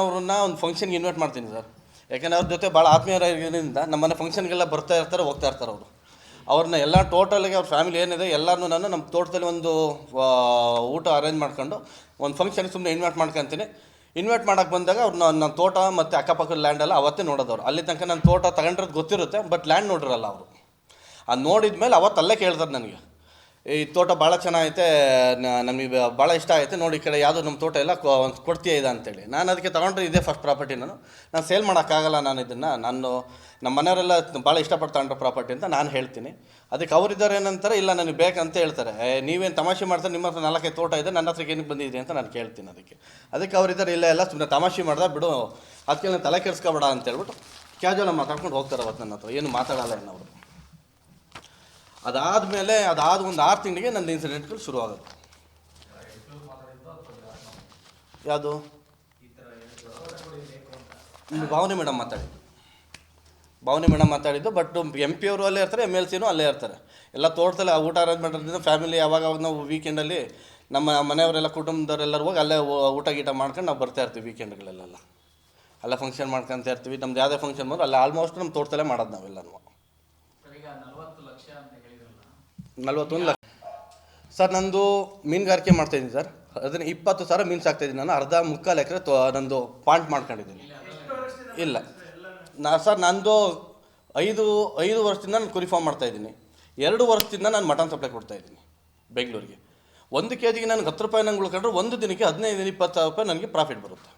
ಅವ್ರನ್ನ ಒಂದು ಫಂಕ್ಷನ್ಗೆ ಇನ್ವೈಟ್ ಮಾಡ್ತೀನಿ ಸರ್ ಯಾಕಂದ್ರೆ ಅವ್ರ ಜೊತೆ ಭಾಳ ಆತ್ಮೀಯರಾಗಿರೋದ್ರಿಂದ ನಮ್ಮನೆ ಫಂಕ್ಷನ್ಗೆಲ್ಲ ಬರ್ತಾ ಇರ್ತಾರೆ, ಹೋಗ್ತಾ ಇರ್ತಾರೆ ಅವರು. ಅವ್ರನ್ನ ಎಲ್ಲ ಟೋಟಲಿಗೆ ಅವ್ರ ಫ್ಯಾಮಿಲಿ ಏನಿದೆ ಎಲ್ಲರೂ ನಾನು ನಮ್ಮ ತೋಟದಲ್ಲಿ ಒಂದು ಊಟ ಅರೇಂಜ್ ಮಾಡ್ಕೊಂಡು ಒಂದು ಫಂಕ್ಷನ್ ಸುಮ್ಮನೆ ಇನ್ವೈಟ್ ಮಾಡ್ಕೊತೀನಿ. ಇನ್ವೈಟ್ ಮಾಡೋಕ್ಕೆ ಬಂದಾಗ ಅವ್ರನ್ನ ನನ್ನ ತೋಟ ಮತ್ತು ಅಕ್ಕಪಕ್ಕದ ಲ್ಯಾಂಡ್ ಎಲ್ಲ ಅವತ್ತೇ ನೋಡೋದವ್ರು. ಅಲ್ಲಿ ತನಕ ನನ್ನ ತೋಟ ತಗೊಂಡಿರೋದು ಗೊತ್ತಿರುತ್ತೆ ಬಟ್ ಲ್ಯಾಂಡ್ ನೋಡಿರಲ್ಲ ಅವರು. ಅದು ನೋಡಿದ ಮೇಲೆ ಅವತ್ತು ಅಲ್ಲೇ ಕೇಳ್ತಾರೆ ನನಗೆ. ಈ ತೋಟ ಭಾಳ ಚೆನ್ನಾಗೈತೆ ನಮಗೆ ಭಾಳ ಇಷ್ಟ ಆಯಿತು ನೋಡಿ, ಈ ಕಡೆ ಯಾವುದೋ ನಮ್ಮ ತೋಟ ಎಲ್ಲ ಒಂದು ಕೊಡ್ತೀಯ ಇದೆ ಅಂತೇಳಿ. ನಾನು ಅದಕ್ಕೆ ತೊಗೊಂಡ್ರೆ ಇದೇ ಫಸ್ಟ್ ಪ್ರಾಪರ್ಟಿ ನಾನು. ನಾನು ಸೇಲ್ ಮಾಡೋಕ್ಕಾಗಲ್ಲ ನಾನು ಇದನ್ನು. ನಾನು ನಮ್ಮ ಮನೆಯವರೆಲ್ಲ ಭಾಳ ಇಷ್ಟಪಟ್ಟು ತಗೊಂಡ್ರೆ ಪ್ರಾಪರ್ಟಿ ಅಂತ ನಾನು ಹೇಳ್ತೀನಿ. ಅದಕ್ಕೆ ಅವರಿದ್ದಾರೆ ಏನಂತಾರೆ, ಇಲ್ಲ ನನಗೆ ಬೇಕಂತ ಹೇಳ್ತಾರೆ. ನೀವೇನು ತಮಾಷೆ ಮಾಡ್ತಾರೆ ನಿಮ್ಮ ಹತ್ರ ನಾಲ್ಕೈದು ತೋಟ ಇದೆ, ನನ್ನ ಹತ್ರಕ್ಕೆ ಏನಕ್ಕೆ ಬಂದಿದೆ ಅಂತ ನಾನು ಕೇಳ್ತೀನಿ ಅದಕ್ಕೆ. ಅದಕ್ಕೆ ಅವರಿದ್ದಾರೆ, ಇಲ್ಲ, ಎಲ್ಲ ಸುಮ್ಮನೆ ತಮಾಷೆ ಮಾಡ್ದೆ, ಬಿಡು ಅದಕ್ಕೆ ನಾನು ತಲೆ ಕೆಡಿಸ್ಕೊಬೇಡ ಅಂತ ಹೇಳ್ಬಿಟ್ಟು ಕ್ಯಾಜುವಲ್ ಮಾತಾಡ್ಕೊಂಡು ಹೋಗ್ತಾರೆ ಅವತ್ತು ನನ್ನ ಹತ್ರ. ಏನು ಮಾತಾಡಲ್ಲ ಏನು ಅವರು ಅದಾದಮೇಲೆ ಅದಾದ ಒಂದು ಆರು ತಿಂಗಳಿಗೆ ನನ್ನ ಇನ್ಸಿಡೆಂಟ್ಗಳು ಶುರುವಾಗುತ್ತೆ. ಯಾವುದು? ಭಾವನೆ ಮೇಡಮ್ ಮಾತಾಡಿದ್ದು ಭಾವನೆ ಮೇಡಮ್ ಮಾತಾಡಿದ್ದು ಬಟ್ ಎಂ ಪಿ ಅವರು ಅಲ್ಲೇ ಇರ್ತಾರೆ ಎಂ ಎಲ್ ಸಿನೂ ಅಲ್ಲೇ ಇರ್ತಾರೆ. ಎಲ್ಲ ತೋಟದಲ್ಲಿ ಊಟ ಅರೇಂಜ್ಮೆಂಟ್ ಇರ್ತಿದ್ದು ಫ್ಯಾಮಿಲಿ ಯಾವಾಗ ಅವಾಗ ನಾವು ವೀಕೆಂಡಲ್ಲಿ ನಮ್ಮ ಮನೆಯವರೆಲ್ಲ ಕುಟುಂಬದವರೆಲ್ಲರೂ ಹೋಗಿ ಅಲ್ಲೇ ಊಟ ಗೀಟ ಮಾಡ್ಕೊಂಡು ನಾವು ಬರ್ತಾ ಇರ್ತೀವಿ ವೀಕೆಂಡ್ಗಳಲ್ಲೆಲ್ಲ ಅಲ್ಲೇ ಫಂಕ್ಷನ್ ಮಾಡ್ಕೊಂತ ಇರ್ತೀವಿ. ನಮ್ದು ಯಾವುದೇ ಫಂಕ್ಷನ್ ಬಂದರೂ ಅಲ್ಲಿ ಆಲ್ಮೋಸ್ಟ್ ನಮ್ಮ ತೋಟದಲ್ಲೇ ಮಾಡೋದು ನಾವೆಲ್ಲನೂ. ನಲ್ವತ್ತೊಂದು ಲಕ್ಷ. ಸರ್ ನಂದು ಮೀನುಗಾರಿಕೆ ಮಾಡ್ತಾ ಇದ್ದೀನಿ ಸರ್. ಅದನ್ನ ಇಪ್ಪತ್ತು ಸಾವಿರ ಮೀನು ಸಾಕ್ತಾಯಿದ್ದೀನಿ ನಾನು ಅರ್ಧ ಮುಕ್ಕಾಲು ಎಕರೆ ತೊ ನಂದು ಪಾಯಿಂಟ್ ಮಾಡ್ಕೊಂಡಿದ್ದೀನಿ. ಇಲ್ಲ ನಾ ಸರ್ ನಂದು ಐದು ಐದು ವರ್ಷದಿಂದ ನಾನು ಕುರಿ ಫಾರ್ಮ್ ಮಾಡ್ತಾಯಿದ್ದೀನಿ ಎರಡು ವರ್ಷದಿಂದ ನಾನು ಮಟನ್ ಸಪ್ಲೈ ಕೊಡ್ತಾ ಇದ್ದೀನಿ ಬೆಂಗಳೂರಿಗೆ. ಒಂದು ಕೆ ಜಿಗೆ ನನಗೆ ಹತ್ತು ರೂಪಾಯಿ ನಂಗೆ ಉಳ್ಕೊಂಡ್ರೆ ಒಂದು ದಿನಕ್ಕೆ ಹದಿನೈದು ಇಪ್ಪತ್ತು ಸಾವಿರ ರೂಪಾಯಿ ನನಗೆ ಪ್ರಾಫಿಟ್ ಬರುತ್ತೆ.